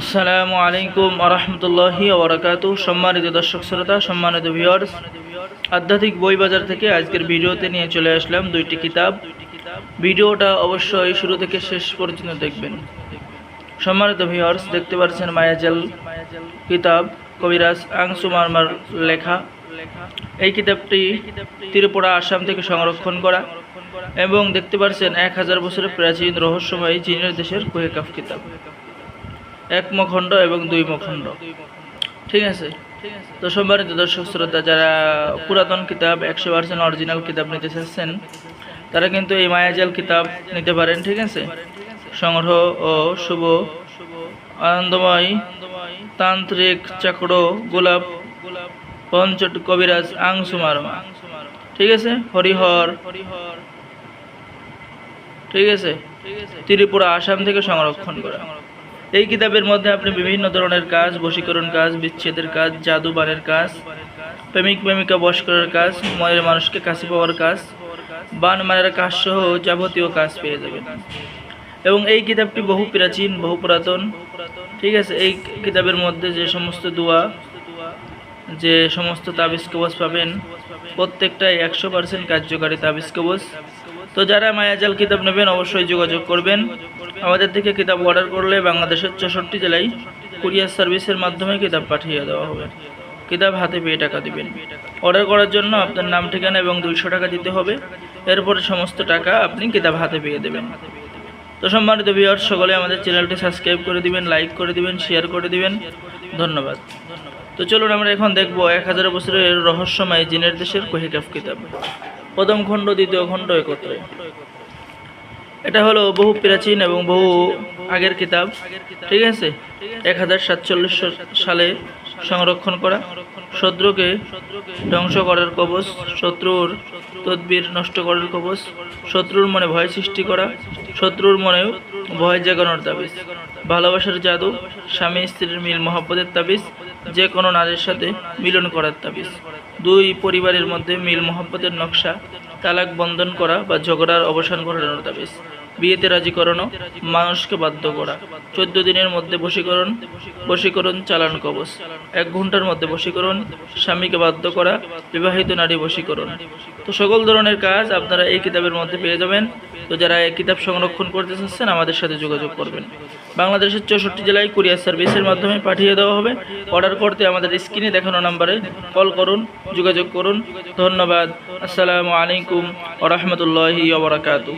আসসালামু আলাইকুম আরহামতুল্লাহি ওবরাকাত সম্মানিত দর্শক শ্রোতা, সম্মানিত ভিউয়ার্স আধ্যাত্মিক বই বাজার থেকে আজকের ভিডিওতে নিয়ে চলে আসলাম দুইটি কিতাব। ভিডিওটা অবশ্যই শুরু থেকে শেষ পর্যন্ত দেখবেন। সম্মানিত ভিউয়ার্স দেখতে পাচ্ছেন মায়াজাল কিতাব, কবিরাজ আংসু মারমার লেখা। এই কিতাবটি ত্রিপুরা, আসাম থেকে সংরক্ষণ করা এবং দেখতে পাচ্ছেন এক হাজার বছরের প্রাচীন রহস্যময় চীনের দেশের কুহেকাফ কিতাব। এক মখণ্ড এবং দুই মখণ্ড ঠিক আছে? তো সম্মানিত দর্শক, শ্রোতা, যারা পুরাতন কিতাব, একশো পার্সেন্ট অরিজিনাল কিতাব নিতে চাচ্ছেন, তারা কিন্তু এই মায়াজাল কিতাব নিতে পারেন, ঠিক আছে? সংগ্রহ ও শুভ, আনন্দময়, তান্ত্রিক চক্র, গোলাপ, পঞ্চট কবিরাজ আংসুমারমা ঠিক আছে? হরিহর। ঠিক আছে? ত্রিপুরা, আসাম থেকে সংরক্ষণ করা। এই কিতাবের মধ্যে আপনি বিভিন্ন ধরনের কাজ, বশীকরণ কাজ, বিচ্ছেদের কাজ জাদু বানের কাজ, প্রেমিক, প্রেমিকা বশ করার কাজ, মনের মানুষকে কাছে পাওয়ার কাজ, বান মারার কাজ সহ যাবতীয় কাজ পেয়ে যাবেন। এবং এই কিতাবটি বহু প্রাচীন, বহু পুরাতন। ঠিক আছে, এই কিতাবের মধ্যে যে সমস্ত দোয়া যে সমস্ত তাবিজ কবচ পাবেন, প্রত্যেকটাই একশো পার্সেন্ট কার্যকারী তাবিজ কবচ তো যারা মায়াজাল কিতাব নেবেন, অবশ্যই যোগাযোগ করবেন। আমাদের থেকে কিতাব অর্ডার করলে বাংলাদেশের চৌষট্টি জেলায় কুরিয়ার সার্ভিসের মাধ্যমে কিতাব পাঠিয়ে দেওয়া হবে। কিতাব হাতে পেয়ে টাকা দিবেন। অর্ডার করার জন্য আপনার নাম, ঠিকানা এবং দুইশো টাকা দিতে হবে। এরপরে সমস্ত টাকা আপনি কিতাব হাতে পেয়ে দেবেন। তো সম্মানিত ভিউয়ার্স সকলে আমাদের চ্যানেলটি সাবস্ক্রাইব করে দিবেন লাইক করে দিবেন শেয়ার করে দিবেন। ধন্যবাদ। তো চলুন আমরা এখন দেখব এক হাজার বছরের রহস্যময় জিনের দেশের কহিকাফ কিতাব। প্রথম খণ্ড, দ্বিতীয় খণ্ড একত্রে। এটা হলো বহু প্রাচীন এবং বহু আগের কিতাব, ঠিক আছে? এক হাজার সাতচল্লিশ সালে সংরক্ষণ করা। শত্রুকে ধ্বংস করার কবচ, শত্রুর তদবির নষ্ট করার কবচ, শত্রুর মনে ভয় সৃষ্টি করা, শত্রুর মনেও ভয় জাগানোর তাবিজ। ভালোবাসার জাদু স্বামী স্ত্রীর মিল মহব্বতের তাবিজ যে কোনো নারীর সাথে মিলন করার তাবিজ। দুই পরিবারের মধ্যে মিল মহব্বতের নকশা, তালাক বন্ধন করা বা ঝগড়ার অবসান ঘটানোর তাবিজ। বিয়েতে রাজি করানো, মানুষকে বাধ্য করা। চোদ্দ দিনের মধ্যে বশীকরণ বশীকরণ চালান কবচ। এক ঘণ্টার মধ্যে বশীকরণ, স্বামীকে বাধ্য করা, বিবাহিত নারী বশীকরণ। তো সকল ধরনের কাজ আপনারা এই কিতাবের মধ্যে পেয়ে যাবেন। তো যারা এই কিতাব সংরক্ষণ করতে চাচ্ছেন, আমাদের সাথে যোগাযোগ করবেন। বাংলাদেশের চৌষট্টি জেলায় কুরিয়ার সার্ভিসের মাধ্যমে পাঠিয়ে দেওয়া হবে। অর্ডার করতে আমাদের স্ক্রিনে দেখানো নাম্বারে কল করুন, যোগাযোগ করুন। ধন্যবাদ। আসসালামু আলাইকুম ওরহমতুল্লাহি ওবরাকাতু